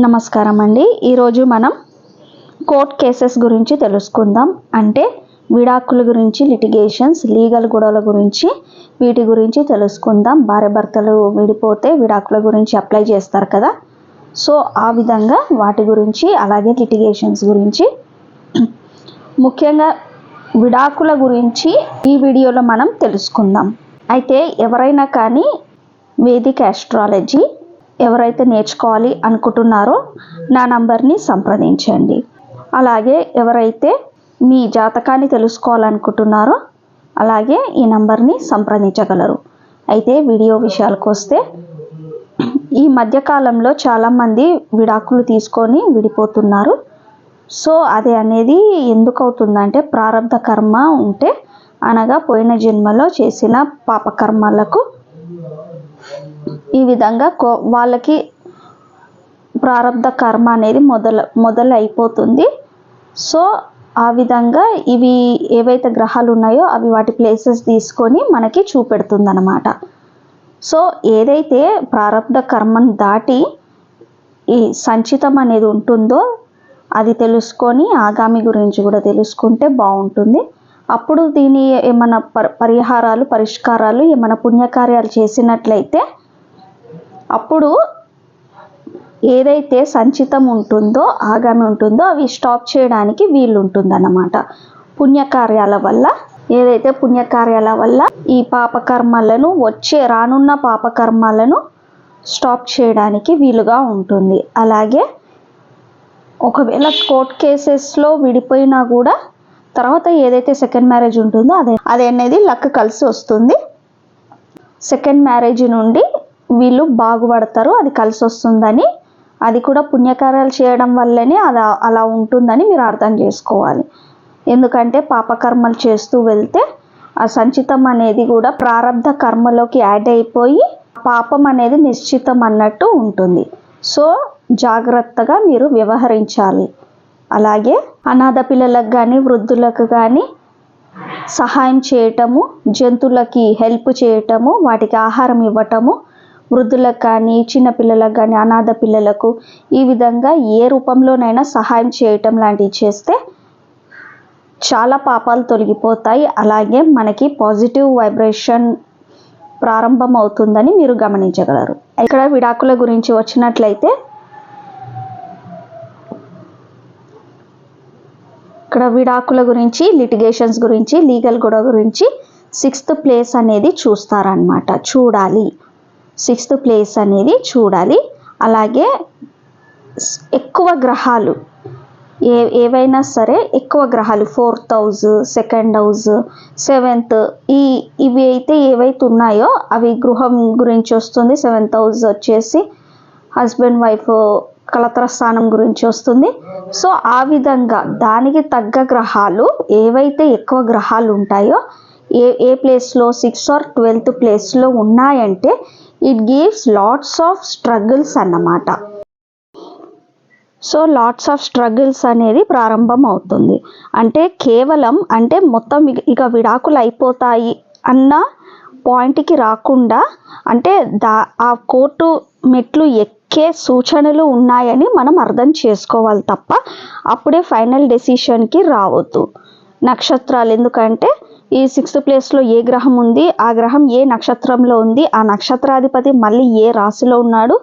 నమస్కారం అండి ఈరోజు మనం కోర్ట్ కేసెస్ గురించి తెలుసుకుందాం. అంటే విడాకుల గురించి లిటిగేషన్స్ లీగల్ గొడవల గురించి వీటి గురించి తెలుసుకుందాం. భార్య భర్తలు విడిపోతే విడాకుల గురించి అప్లై చేస్తారు కదా. సో ఆ విధంగా వాటి గురించి అలాగే లిటిగేషన్స్ గురించి. ముఖ్యంగా విడాకుల గురించి ఈ వీడియోలో మనం తెలుసుకుందాం. అయితే ఎవరైనా కానీ వేదిక ఆస్ట్రాలజీ ఎవరైతే నేర్చుకోవాలి అనుకుంటున్నారో నా నంబర్ని సంప్రదించండి. అలాగే ఎవరైతే మీ జాతకాన్ని తెలుసుకోవాలనుకుంటున్నారో అలాగే ఈ నంబర్ని సంప్రదించగలరు. అయితే వీడియో విషయాలకు వస్తే ఈ మధ్యకాలంలో చాలామంది విడాకులు తీసుకొని విడిపోతున్నారు. సో అది అనేది ఎందుకు అవుతుందంటే ప్రారంభ కర్మ ఉంటే అనగా పోయిన జన్మలో చేసిన పాపకర్మలకు ఈ విధంగా కో వాళ్ళకి ప్రారంధ కర్మ అనేది మొదలు మొదలైపోతుంది. సో ఆ విధంగా ఇవి ఏవైతే గ్రహాలు ఉన్నాయో అవి వాటి ప్లేసెస్ తీసుకొని మనకి చూపెడుతుంది అనమాట సో ఏదైతే ప్రారంధ కర్మను దాటి ఈ సంచితం అనేది ఉంటుందో అది తెలుసుకొని ఆగామి గురించి కూడా తెలుసుకుంటే బాగుంటుంది. అప్పుడు దీని ఏమైనా పరి పరిహారాలు పరిష్కారాలు ఏమైనా పుణ్యకార్యాలు చేసినట్లయితే అప్పుడు ఏదైతే సంచితం ఉంటుందో ఆగామి ఉంటుందో అవి స్టాప్ చేయడానికి వీలు ఉంటుందన్నమాట పుణ్యకార్యాల వల్ల ఏదైతే పుణ్యకార్యాల వల్ల ఈ పాపకర్మలను వచ్చే రానున్న పాపకర్మాలను స్టాప్ చేయడానికి వీలుగా ఉంటుంది. అలాగే ఒకవేళ కోర్ట్ కేసెస్లో విడిపోయినా కూడా తర్వాత ఏదైతే సెకండ్ మ్యారేజ్ ఉంటుందో అదే అది అనేది లక్ కలిసి వస్తుంది. సెకండ్ మ్యారేజ్ నుండి వీళ్ళు బాగుపడతారు అది కలిసి వస్తుందని అది కూడా పుణ్యకార్యాలు చేయడం వల్లనే అలా అలా ఉంటుందని మీరు అర్థం చేసుకోవాలి. ఎందుకంటే పాపకర్మలు చేస్తూ వెళ్తే ఆ సంచితం అనేది కూడా ప్రారంధ కర్మలోకి యాడ్ అయిపోయి పాపం అనేది నిశ్చితం అన్నట్టు ఉంటుంది. సో జాగ్రత్తగా మీరు వ్యవహరించాలి. అలాగే అనాథ పిల్లలకు కానీ వృద్ధులకు కానీ సహాయం చేయటము జంతువులకి హెల్ప్ చేయటము వాటికి ఆహారం ఇవ్వటము వృద్ధులకు కానీ చిన్నపిల్లలకు కానీ అనాథ పిల్లలకు ఈ విధంగా ఏ రూపంలోనైనా సహాయం చేయటం లాంటివి చేస్తే చాలా పాపాలు తొలగిపోతాయి. అలాగే మనకి పాజిటివ్ వైబ్రేషన్ ప్రారంభం అవుతుందని మీరు గమనించగలరు. ఇక్కడ విడాకుల గురించి వచ్చినట్లయితే ఇక్కడ విడాకుల గురించి లిటిగేషన్స్ గురించి లీగల్ గొడవ గురించి సిక్స్త్ ప్లేస్ అనేది చూస్తారనమాట చూడాలి. సిక్స్త్ ప్లేస్ అనేది చూడాలి. అలాగే ఎక్కువ గ్రహాలు ఏ ఏవైనా సరే ఎక్కువ గ్రహాలు fourth house second house seventh ఈ ఇవి అయితే ఏవైతే ఉన్నాయో అవి గృహం గురించి వస్తుంది. సెవెంత్ హౌస్ వచ్చేసి హస్బెండ్ వైఫ్ కలతర స్థానం గురించి వస్తుంది. సో ఆ విధంగా దానికి తగ్గ గ్రహాలు ఏవైతే ఎక్కువ గ్రహాలు ఉంటాయో ఏ ఏ ప్లేస్లో సిక్స్ ఆర్ ట్వెల్త్ ప్లేస్లో ఉన్నాయంటే it gives lots of struggles అన్నమాట. సో లాట్స్ ఆఫ్ స్ట్రగుల్స్ అనేది ప్రారంభం అవుతుంది. అంటే కేవలం అంటే మొత్తం ఇక- ఇక విడాకులు అయిపోతాయి అన్న పాయింట్కి రాకుండా అంటే దా ఆ కోర్టు మెట్లు ఎక్కే సూచనలు ఉన్నాయని మనం అర్థం చేసుకోవాలి తప్ప అప్పుడే ఫైనల్ డెసిషన్కి రావద్దు. నక్షత్రాలు ఎందుకంటే ఈ సిక్స్త్ ప్లేస్లో ఏ గ్రహం ఉంది? ఆ గ్రహం ఏ నక్షత్రంలో ఉంది? ఆ నక్షత్రాధిపతి మళ్ళీ ఏ రాశిలో ఉన్నాడు?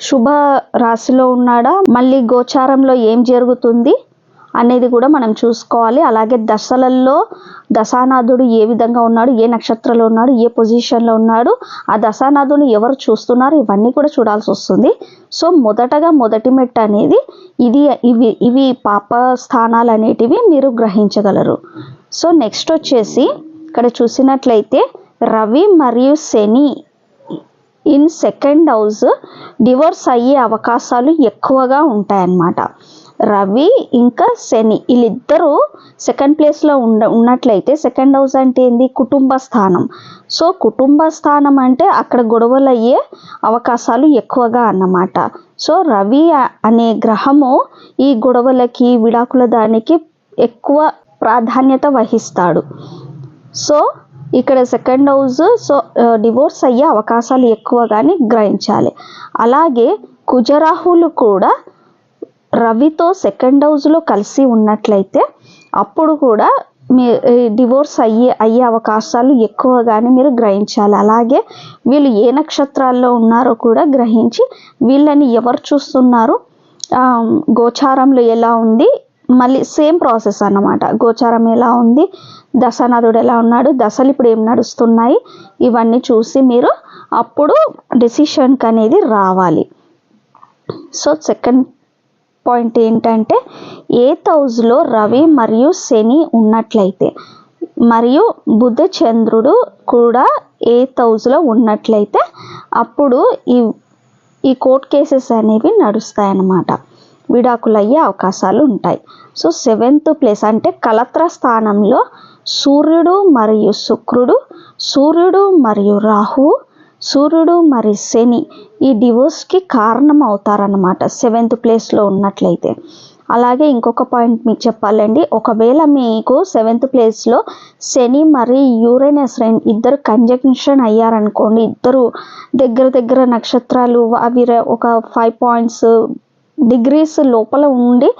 శుభ రాశిలో ఉన్నాడా? మళ్ళీ గోచారంలో ఏం జరుగుతుంది? అనేది కూడా మనం చూసుకోవాలి. అలాగే దశలలో దశానాథుడు ఏ విధంగా ఉన్నాడు ఏ నక్షత్రంలో ఉన్నాడు ఏ పొజిషన్లో ఉన్నాడు ఆ దశానాథుని ఎవరు చూస్తున్నారు ఇవన్నీ కూడా చూడాల్సి వస్తుంది. సో మొదటగా మొదటి మెట్టు అనేది ఇది ఇవి ఇవి పాప స్థానాలు అనేటివి మీరు గ్రహించగలరు. సో నెక్స్ట్ వచ్చేసి ఇక్కడ చూసినట్లయితే రవి మరియు Shani in second house divorce అయ్యే అవకాశాలు ఎక్కువగా ఉంటాయన్నమాట. రవి ఇంకా శని. వీళ్ళిద్దరూ సెకండ్ ప్లేస్లో ఉండ ఉన్నట్లయితే సెకండ్ హౌస్ అంటే ఏంది? కుటుంబ స్థానం. సో కుటుంబ స్థానం అంటే అక్కడ గొడవలు అయ్యే అవకాశాలు ఎక్కువగా అన్నమాట. సో రవి అనే గ్రహము ఈ గొడవలకి విడాకుల దానికి ఎక్కువ ప్రాధాన్యత వహిస్తాడు. సో ఇక్కడ సెకండ్ హౌస్ సో డివోర్స్ అయ్యే అవకాశాలు ఎక్కువగానే గ్రహించాలి. అలాగే కుజరాహులు కూడా రవితో సెకండ్ హౌస్లో కలిసి ఉన్నట్లయితే అప్పుడు కూడా మీ డివోర్స్ అయ్యే అయ్యే అవకాశాలు ఎక్కువగానే మీరు గ్రహించాలి. అలాగే వీళ్ళు ఏ నక్షత్రాల్లో ఉన్నారో కూడా గ్రహించి వీళ్ళని ఎవరు చూస్తున్నారు? గోచారంలో ఎలా ఉంది? మళ్ళీ సేమ్ ప్రాసెస్ అన్నమాట. గోచారం ఎలా ఉంది? దశనాథుడు ఎలా ఉన్నాడు? దశలు ఇప్పుడు ఏం నడుస్తున్నాయి? ఇవన్నీ చూసి మీరు అప్పుడు డెసిషన్కి అనేది రావాలి. సో సెకండ్ పాయింట్ ఏంటంటే ఎయిత్ హౌస్లో రవి మరియు శని ఉన్నట్లయితే మరియు బుధ చంద్రుడు కూడా ఎయిత్ హౌస్లో ఉన్నట్లయితే అప్పుడు ఈ ఈ కోర్ట్ కేసెస్ అనేవి నడుస్తాయన్నమాట. విడాకులయ్యే విడాకులు అయ్యే అవకాశాలు ఉంటాయి. సో సెవెంత్ ప్లేస్ అంటే కలత్ర స్థానంలో సూర్యుడు మరియు శుక్రుడు సూర్యుడు మరియు రాహువు సూర్యుడు మరి శని ఈ డివోర్స్కి కారణం అవుతారనమాట సెవెంత్ ప్లేస్లో ఉన్నట్లయితే. అలాగే ఇంకొక పాయింట్ మీకు చెప్పాలండి ఒకవేళ మీకు సెవెంత్ ప్లేస్లో శని మరి యూరేనస్ రైన్ ఇద్దరు కంజంక్షన్ అయ్యారనుకోండి ఇద్దరు దగ్గర దగ్గర నక్షత్రాలు అవి ఒక ఫైవ్ పాయింట్స్ డిగ్రీస్ లోపల ఉండి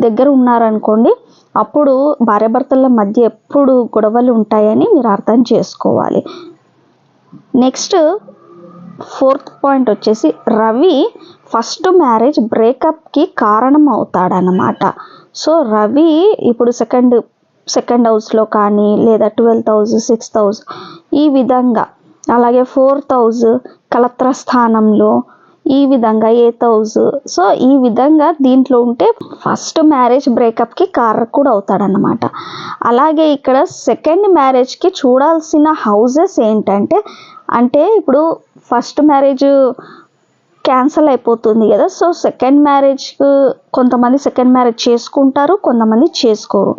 దగ్గర ఉన్నారనుకోండి అప్పుడు భార్యాభర్తల మధ్య ఎప్పుడు గొడవలు ఉంటాయని మీరు అర్థం చేసుకోవాలి. నెక్స్ట్ ఫోర్త్ పాయింట్ వచ్చేసి రవి ఫస్ట్ మ్యారేజ్ బ్రేకప్కి కారణం అవుతాడనమాట సో రవి ఇప్పుడు సెకండ్ సెకండ్ హౌస్లో కానీ లేదా ట్వెల్త్ హౌస్ సిక్స్త్ హౌస్ ఈ విధంగా అలాగే ఫోర్త్ హౌస్ కలత్ర స్థానంలో ఈ విధంగా ఎయిత్ హౌస్. సో ఈ విధంగా దీంట్లో ఉంటే ఫస్ట్ మ్యారేజ్ బ్రేకప్కి కారకుడు అవుతాడనమాట అలాగే ఇక్కడ సెకండ్ మ్యారేజ్కి చూడాల్సిన హౌజెస్ ఏంటంటే అంటే ఇప్పుడు ఫస్ట్ మ్యారేజ్ క్యాన్సల్ అయిపోతుంది కదా. సో సెకండ్ మ్యారేజ్కు కొంతమంది సెకండ్ మ్యారేజ్ చేసుకుంటారు కొంతమంది చేసుకోరు.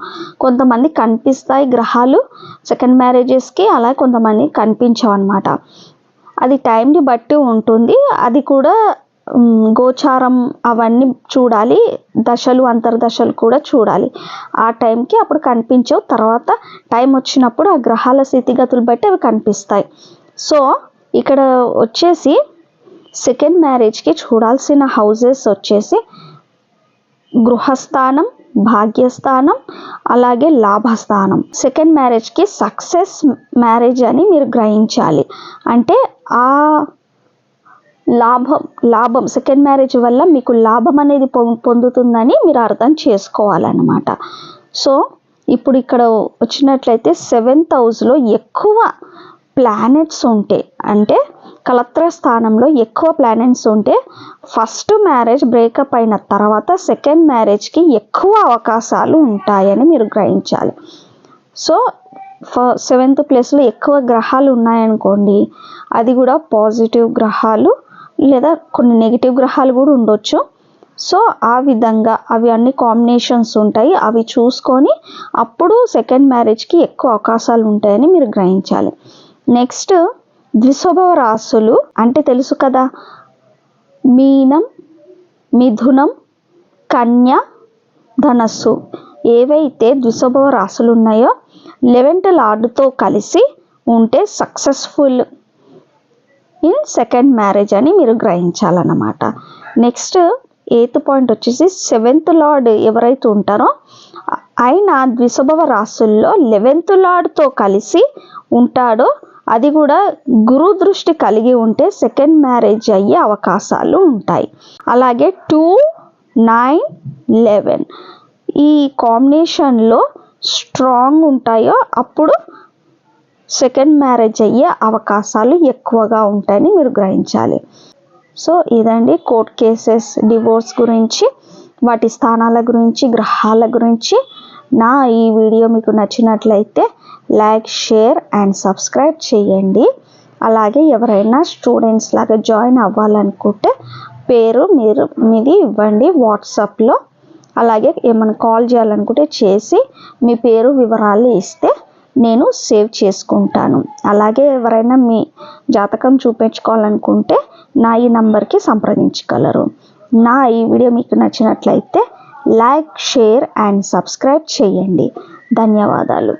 కొంతమంది కనిపిస్తాయి గ్రహాలు సెకండ్ మ్యారేజెస్కి అలా కొంతమంది కనిపించవన్నమాట. అది టైంని బట్టి ఉంటుంది. అది కూడా గోచారం అవన్నీ చూడాలి. దశలు అంతర్దశలు కూడా చూడాలి. ఆ టైంకి అప్పుడు కనిపించవు. తర్వాత టైం వచ్చినప్పుడు ఆ గ్రహాల స్థితిగతులు బట్టి అవి కనిపిస్తాయి. సో ఇక్కడ వచ్చేసి సెకండ్ మ్యారేజ్కి చూడాల్సిన హౌజెస్ వచ్చేసి గృహస్థానం భాగ్యస్థానం అలాగే లాభస్థానం. సెకండ్ మ్యారేజ్కి సక్సెస్ మ్యారేజ్ అని మీరు గ్రహించాలి. అంటే ఆ లాభం లాభం సెకండ్ మ్యారేజ్ వల్ల మీకు లాభం అనేది పొందుతుందని మీరు అర్థం చేసుకోవాలన్నమాట. సో ఇప్పుడు ఇక్కడ వచ్చినట్లయితే సెవెంత్ హౌస్లో ఎక్కువ ప్లానెట్స్ ఉంటే అంటే కలత్ర స్థానంలో ఎక్కువ ప్లానెట్స్ ఉంటే ఫస్ట్ మ్యారేజ్ బ్రేకప్ అయిన తర్వాత సెకండ్ మ్యారేజ్కి ఎక్కువ అవకాశాలు ఉంటాయని మీరు గ్రహించాలి. సో ఫ సెవెంత్ ప్లేస్లో ఎక్కువ గ్రహాలు ఉన్నాయనుకోండి అది కూడా పాజిటివ్ గ్రహాలు లేదా కొన్ని నెగిటివ్ గ్రహాలు కూడా ఉండొచ్చు. సో ఆ విధంగా అవి అన్ని కాంబినేషన్స్ ఉంటాయి అవి చూసుకొని అప్పుడు సెకండ్ మ్యారేజ్కి ఎక్కువ అవకాశాలు ఉంటాయని మీరు గ్రహించాలి. నెక్స్ట్ ద్విస్వభావ రాసులు అంటే తెలుసు కదా. మీనం మిథునం కన్య ధనస్సు. ఏవైతే ద్విస్వభావ రాసులు ఉన్నాయో లెవెంత్ లార్డ్తో కలిసి ఉంటే సక్సెస్ఫుల్ ఇన్ సెకండ్ మ్యారేజ్ అని మీరు గ్రహించాలన్నమాట. నెక్స్ట్ ఎయిత్ పాయింట్ వచ్చేసి సెవెంత్ లార్డ్ ఎవరైతే ఉంటారో ఆయన ద్విస్వభావ రాసుల్లో లెవెంత్ లార్డ్తో కలిసి ఉంటాడో అది కూడా గురు దృష్టి కలిగి ఉంటే సెకండ్ మ్యారేజ్ అయ్యే అవకాశాలు ఉంటాయి. అలాగే టూ నైన్ లెవెన్ ఈ కాంబినేషన్లో స్ట్రాంగ్ ఉంటాయో అప్పుడు సెకండ్ మ్యారేజ్ అయ్యే అవకాశాలు ఎక్కువగా ఉంటాయని మీరు గ్రహించాలి. సో ఇదండి కోర్ట్ కేసెస్ డివోర్స్ గురించి వాటి స్థానాల గురించి గ్రహాల గురించి. నా ఈ వీడియో మీకు నచ్చినట్లయితే లైక్ షేర్ అండ్ సబ్స్క్రైబ్ చేయండి. అలాగే ఎవరైనా స్టూడెంట్స్ లాగా జాయిన్ అవ్వాలనుకుంటే పేరు మీరు మీది ఇవ్వండి వాట్సాప్లో. అలాగే ఏమైనా కాల్ చేయాలనుకుంటే చేసి మీ పేరు వివరాలు ఇస్తే నేను సేవ్ చేసుకుంటాను. అలాగే ఎవరైనా మీ జాతకం చూపించుకోవాలనుకుంటే నా ఈ నంబర్కి సంప్రదించగలరు. నా ఈ వీడియో మీకు నచ్చినట్లయితే లైక్ షేర్ అండ్ సబ్స్క్రైబ్ చేయండి. ధన్యవాదాలు.